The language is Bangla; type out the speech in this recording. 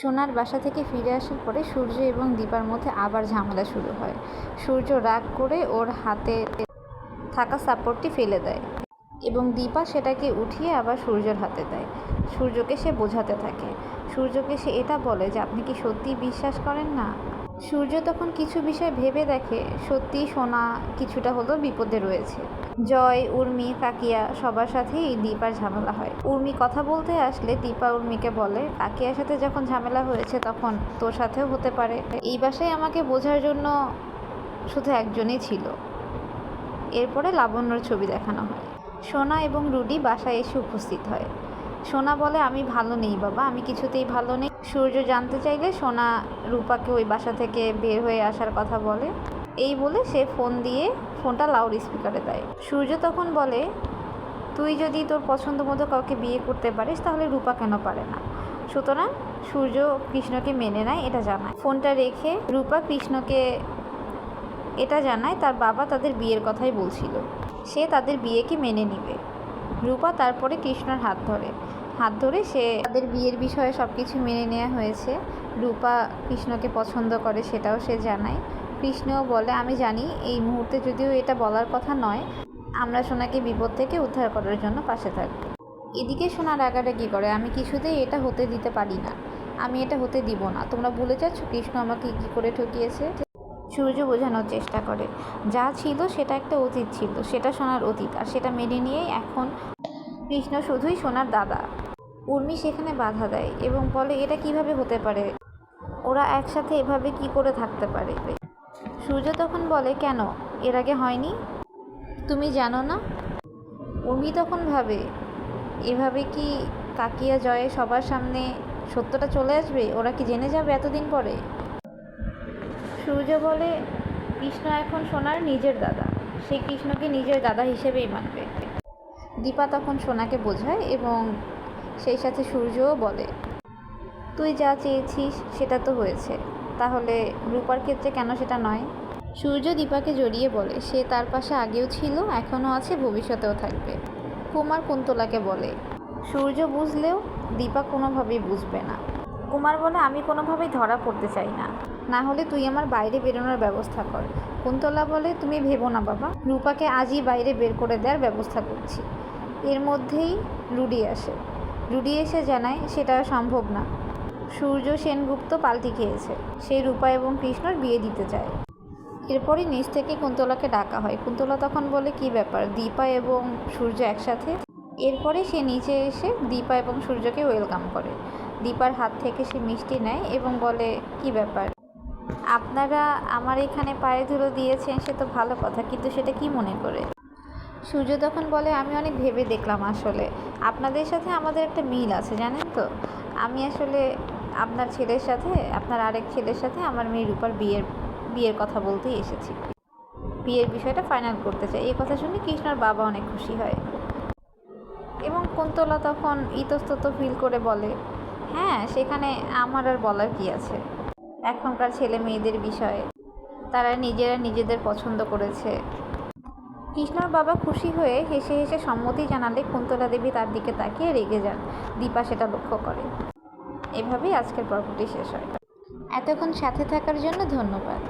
সোনার বাসা থেকে ফিরে আসার পরে সূর্য এবং দীপার মধ্যে আবার ঝামেলা শুরু হয়। সূর্য রাগ করে ওর হাতে থাকা সাপোর্টটি ফেলে দেয় এবং দীপা সেটাকে উঠিয়ে আবার সূর্যের হাতে দেয়। সূর্যকে সে বোঝাতে থাকে। সূর্যকে সে এটা বলে যে, আপনি কি সত্যি বিশ্বাস করেন না? সূর্য তখন কিছু বিষয় ভেবে দেখে, সত্যি সোনা কিছুটা হলেও বিপদে রয়েছে। জয়, উর্মি কাকিয়া সবার সাথেই দীপার ঝামেলা হয়। উর্মি কথা বলতে আসলে দীপা উর্মিকে বলে কাকিয়ার সাথে যখন ঝামেলা হয়েছে তখন তোর সাথেও হতে পারে। এই বাসায় আমাকে বোঝার জন্য শুধু একজনই ছিল। এরপরে লাবণ্যর ছবি দেখানো হয়। সোনা এবং রুডি বাসায় এসে উপস্থিত হয়। সোনা বলে, আমি ভালো নেই বাবা, আমি কিছুতেই ভালো নেই। সূর্য জানতে চাইলে সোনা রূপাকে ওই বাসা থেকে বের হয়ে আসার কথা বলে। এই বলে সে ফোন দিয়ে ফোনটা লাউড স্পিকারে দেয়। সূর্য তখন বলে, তুই যদি তোর পছন্দ মতো কাউকে বিয়ে করতে পারিস, তাহলে রূপা কেন পারে না? সুতরাং সূর্য কৃষ্ণকে মেনে নেয়, এটা জানায়। ফোনটা রেখে রূপা কৃষ্ণকে এটা জানায়, তার বাবা তাদের বিয়ের কথাই বলছিল। সে তাদের বিয়েকে মেনে নিবে। রূপা তারপরে কৃষ্ণর হাত ধরে। হাত ধরে সে তাদের বিয়ের বিষয়ে সব কিছু মেনে নেওয়া হয়েছে। রূপা কৃষ্ণকে পছন্দ করে সেটাও সে জানায়। কৃষ্ণও বলে, আমি জানি এই মুহূর্তে যদিও এটা বলার কথা নয়, আমরা সোনাকে বিপদ থেকে উদ্ধার করার জন্য পাশে থাকব। এদিকে সোনা রাগারাগি করে, আমি কিছুতেই এটা হতে দিতে পারি না। আমি এটা হতে দিব না। তোমরা ভুলে যাচ্ছ কৃষ্ণ আমাকে কী করে ঠকিয়েছে? সূর্য বোঝানোর চেষ্টা করে, যা ছিল সেটা একটা অতীত ছিল। সেটা সোনার অতীত, আর সেটা মেনে নিয়েই এখন কৃষ্ণ শুধুই সোনার দাদা। উর্মি সেখানে বাধা দেয় এবং বলে, এটা কীভাবে হতে পারে? ওরা একসাথে এভাবে কি করে থাকতে পারে? সূর্য তখন বলে, কেন? এর আগে হয়নি? তুমি জানো না? উর্মি তখন ভাবে, এভাবে কি কাকিয়া জয়ে সবার সামনে সত্যটা চলে আসবে? ওরা কি জেনে যাবে এতদিন পরে? সূর্য বলে, কৃষ্ণ এখন সোনার নিজের দাদা। সে কৃষ্ণকে নিজের দাদা হিসেবেই মানবে। দীপা তখন সোনাকে বোঝায় এবং সেই সাথে সূর্যও বলে, তুই যা চেয়েছিস সেটা তো হয়েছে। তাহলে রূপার ক্ষেত্রে কেন সেটা নয়? সূর্য দীপাকে জড়িয়ে বলে, সে তার পাশে আগেও ছিল, এখনও আছে, ভবিষ্যতেও থাকবে। কুমার কুন্তলাকে বলে, সূর্য বুঝলেও দীপা কোনোভাবেই বুঝবে না। কুমার বলে, আমি কোনোভাবেই ধরা পড়তে চাই না। না হলে তুই আমার বাইরে বেরোনোর ব্যবস্থা কর। কুন্তলা বলে, তুমি ভেবো না বাবা, রূপাকে আজই বাইরে বের করে দেওয়ার ব্যবস্থা করছি। এর মধ্যেই রুডি আসে। রুডি এসে জানায়, সেটা সম্ভব না। সূর্য সেনগুপ্ত পাল্টি খেয়েছে। সেই রূপা এবং কৃষ্ণর বিয়ে দিতে চায়। এরপরই নিচ থেকে কুন্তলাকে ডাকা হয়। কুন্তলা তখন বলে, কি ব্যাপার? দীপা এবং সূর্য একসাথে? এরপরে সে নিচে এসে দীপা এবং সূর্যকে ওয়েলকাম করে। দীপার হাত থেকে সে মিষ্টি নেয় এবং বলে, কি ব্যাপার? আপনারা আমার এখানে পায়ে ধুলো দিয়েছেন, সে তো ভালো কথা, কিন্তু সেটা কি মনে করে? সূর্য তখন বলে, আমি অনেক ভেবে দেখলাম আসলে। আপনাদের সাথে আমাদের একটা মিল আছে, জানেন তো? আমি আসলে আপনার ছেলের সাথে, আপনার আরেক ছেলের সাথে আমার মেয়ের উপর বিয়ের বিয়ের কথা বলতেই এসেছি। বিয়ের বিষয়টা ফাইনাল করতে চাই। এই কথা শুনে কৃষ্ণর বাবা অনেক খুশি হয়। এবং কুন্তলা তখন ইতস্তত ফিল করে বলে হ্যাঁ সেখানে আমার আর বলার কি আছে? এখনকার ছেলে মেয়েদের বিষয়ে। তারা নিজেরা নিজেদের পছন্দ করেছে। কৃষ্ণর বাবা খুশি হয়ে হেসে হেসে সম্মতি জানালে কুন্তলা দেবী তার দিকে তাকিয়ে রেগে যান। দীপা সেটা লক্ষ্য করে। এভাবেই আজকের পর্বটি শেষ হয়। এতক্ষণ সাথে থাকার জন্য ধন্যবাদ।